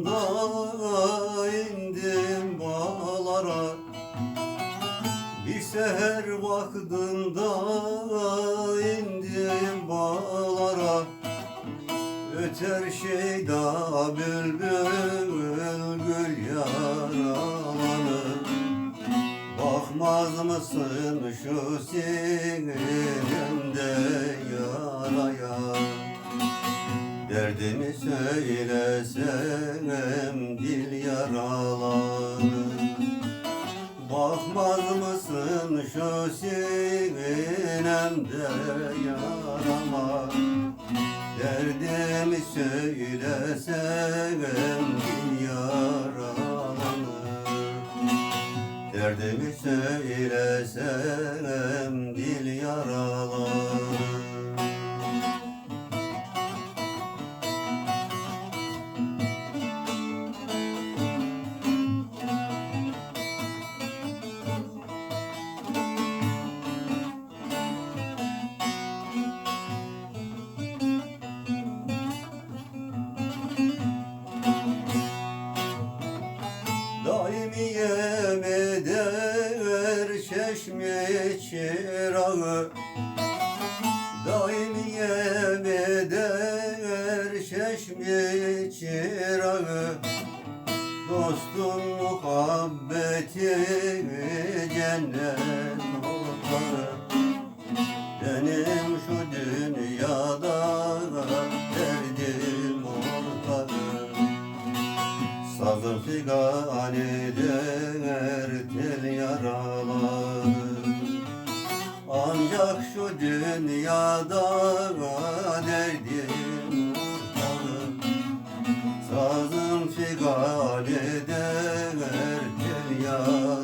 Yolunda indim bağlara Bir seher vaktında indim bağlara. Öter şeyda bülbül gül yaraları. Bakmaz mısın şu sinirinde yaraya? Derdimi söylesem dil yaralanır Bakmaz mısın şu sinemde yarama? Derdimi söylesem dil yaralanır. Derdimi söylesem dil yaralanır Daimiyem eder çeşme çırağı. Daimiyem eder çeşme çırağı. Dostun muhabbeti cennet ortağı Benim Sazım figan eder tel yaralar. Ancak şu dünyada derdim ortağı Sazım figan eder tel yaralar